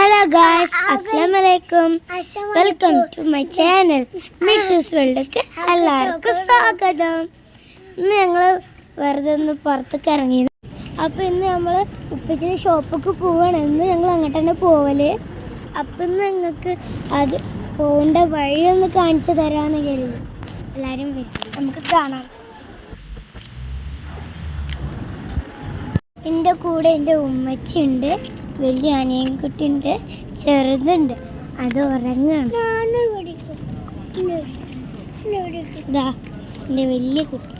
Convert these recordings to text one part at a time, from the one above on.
Hello guys അസ്സാം വലൈക്കും welcome to my channel Mittoos വേൾഡിലേക്ക് എല്ലാവർക്കും സ്വാഗതം. ഇന്ന് ഞങ്ങൾ വെറുതെ ഒന്ന് പുറത്തേക്ക് ഇറങ്ങി അപ്പോൾ ഇന്ന് നമ്മൾ ഉപ്പച്ചിന്റെ ഷോപ്പിലേക്ക് പോവാണ്. ഇന്ന് ഞങ്ങൾ അങ്ങോട്ട് തന്നെ പോവൽ. അപ്പം ഇന്ന് ഞങ്ങൾക്ക് അത് പോകേണ്ട വഴി ഒന്ന് കാണിച്ചു തരാമെന്ന് കരുതി. എല്ലാവരും വരും. നമുക്ക് കാണാം. എന്റെ കൂടെ എന്റെ ഉമ്മച്ചിയുണ്ട്. വലിയ അനിയൻകുട്ടിയുണ്ട് ചെറുതുണ്ട്. അത് ഉറങ്ങാണ്. ഇതാ എന്റെ വലിയ കുട്ടി.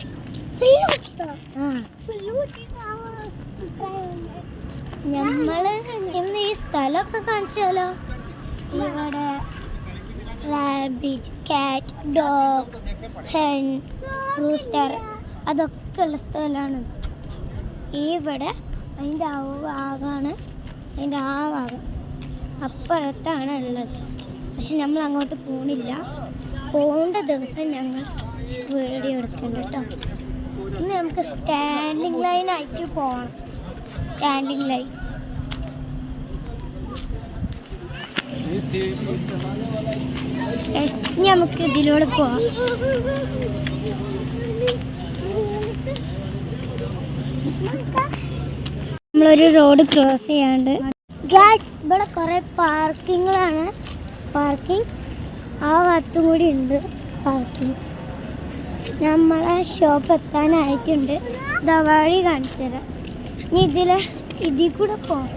നമ്മൾ ഇന്ന് ഈ സ്ഥലമൊക്കെ കാണിച്ചാലോ? ഇവിടെ റാബിറ്റ് കാറ്റ് ഡോഗ് ഹെൻ റൂസ്റ്റർ അതൊക്കെ ഉള്ള സ്ഥലമാണ്. ഇവിടെ അതിന്റെ ആ ഭാഗമാണ് അതിന്റെ ആ ഭാഗം അപ്പുറത്താണ് ഉള്ളത് പക്ഷെ നമ്മൾ അങ്ങോട്ട് പോണില്ല. പോകേണ്ട ദിവസം ഞങ്ങൾ വീഡിയോ എടുക്കുന്നുണ്ട് കേട്ടോ. ഇന്ന് നമുക്ക് സ്റ്റാൻഡിങ് ലൈൻ ആയിട്ട് പോകണം സ്റ്റാൻഡിങ് ലൈൻ ഇനി നമുക്ക് ഇതിലൂടെ പോവാം. നമ്മളൊരു റോഡ് ക്രോസ് ചെയ്യാണ്ട്. ഗ്യാസ് ഇവിടെ കുറെ പാർക്കിങ്ങുകളാണ്. പാർക്കിംഗ് ആ ഭാഗത്തും കൂടി ഉണ്ട് പാർക്കിംഗ് നമ്മളെ ഷോപ്പ് എത്താനായിട്ടുണ്ട്. ദവാഴി വഴി കാണിച്ചു തരാം. ഇനി ഇതിലെ ഇതിൽ കൂടെ പോകാം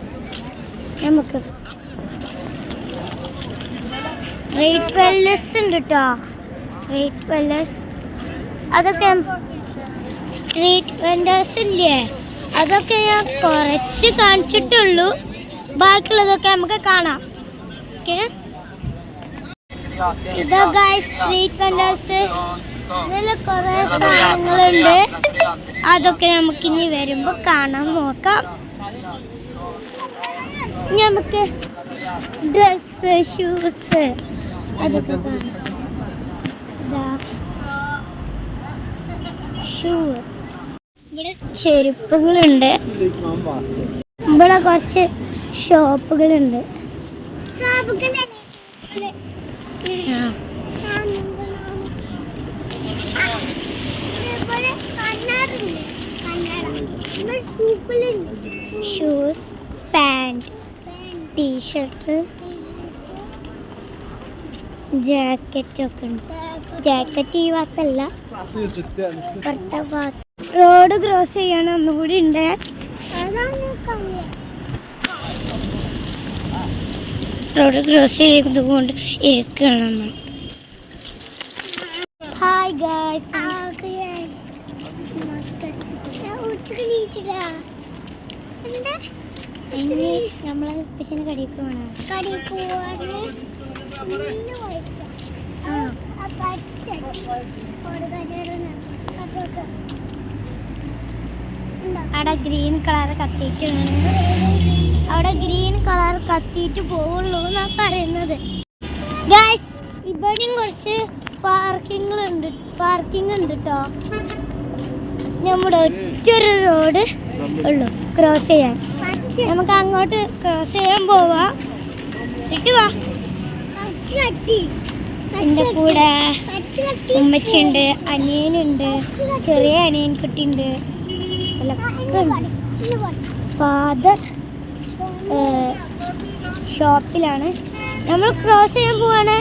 നമുക്ക് സ്ട്രീറ്റ് വെല്ലേഴ്സ് ഉണ്ട് കേട്ടോ സ്ട്രീറ്റ് വെല്ലേഴ്സ് അതൊക്കെ സ്ട്രീറ്റ് വെൻഡേഴ്സ് ഇല്ലേ? അതൊക്കെ ഞാൻ കുറച്ച് കാണിച്ചിട്ടുള്ളൂ. ബാക്കിയുള്ളതൊക്കെ നമുക്ക് കാണാം. ഓക്കെ ഇതൊക്കെ സ്ട്രീറ്റ് വെൻഡേഴ്സ് ഇതിൽ അതൊക്കെ നമുക്ക് ഇനി വരുമ്പോ കാണാൻ നോക്കാം. നമുക്ക് ഡ്രസ് ഷൂസ് അതൊക്കെ കാണാം. ഇതാ. ഷൂ ഇവിടെ ചെരുപ്പുകളുണ്ട്. ഇവിടെ കുറച്ച് ഷോപ്പുകളുണ്ട്. ഷൂസ് പാന്റ് ടീഷർട്ട് ജാക്കറ്റ് ഒക്കെ ഉണ്ട്. ജാക്കറ്റ് ഈ ഭാഗത്തല്ല. പുറത്തെ ഭാഗത്ത്. റോഡ് ക്രോസ് ചെയ്യണം ഒന്നുകൂടി ഉണ്ട്. റോഡ് ക്രോസ് ചെയ്തുകൊണ്ട് ഇരിക്കണം നമ്മൾ. ഹായ് ഗായ്സ് ഇനി നമ്മളെ ഉപ്പച്ചിന് കടിക്ക് വേണം ആ അവിടെ ഗ്രീൻ കളർ കത്തിയിട്ട് അവിടെ ഗ്രീൻ കളർ കത്തിയിട്ട് പോവുള്ളൂ എന്നാ പറയുന്നത്. ഇവിടെയും കുറച്ച് പാർക്കിംഗ് ഉണ്ട്. പാർക്കിംഗ് ഉണ്ട് കേട്ടോ നമ്മുടെ ഒറ്റൊരു റോഡ് ഉള്ളു. ക്രോസ് ചെയ്യാൻ. നമുക്ക് അങ്ങോട്ട് ക്രോസ് ചെയ്യാൻ പോവാ. ഇട്ട് വാ. എന്റെ കൂടെ ഉമ്മച്ചിയുണ്ട് അനിയനുണ്ട് ചെറിയ അനിയൻ കുട്ടിയുണ്ട് ഫാദർ ഷോപ്പിലാണ് നമ്മൾ ക്രോസ് ചെയ്യാൻ പോവാണ്.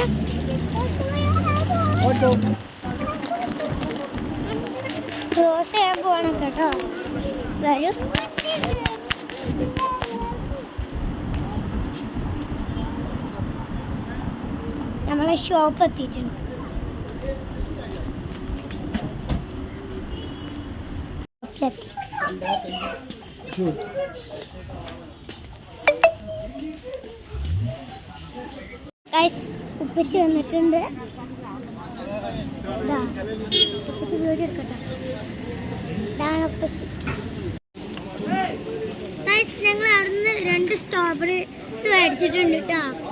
ക്രോസ് ചെയ്യാൻ പോവാണ് കേട്ടോ. വരൂ. നമ്മളെ ഷോപ്പ് എത്തിയിട്ടുണ്ട്. ഉപ്പിച്ച് വന്നിട്ടുണ്ട്. ഉപ്പച്ചി വീഡിയോ എടുക്കട്ടെ. ഇതാണ് ഉപ്പിച്ച്. ഞങ്ങൾ അവിടുന്ന് രണ്ട് സ്ട്രോബെറി മേടിച്ചിട്ടുണ്ട് കേട്ടോ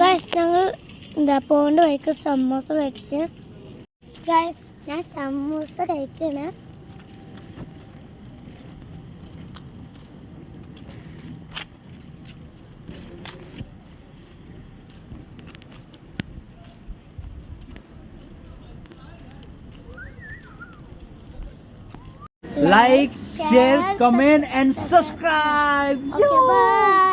ഗായ്സ് ഞങ്ങൾ എന്താ പോകേണ്ട വഴിക്ക് സമോസ മേടിച്ച്. ഗായ്സ് ഞാൻ സമൂസ കഴിക്കണ. Like share comment and subscribe. Okay bye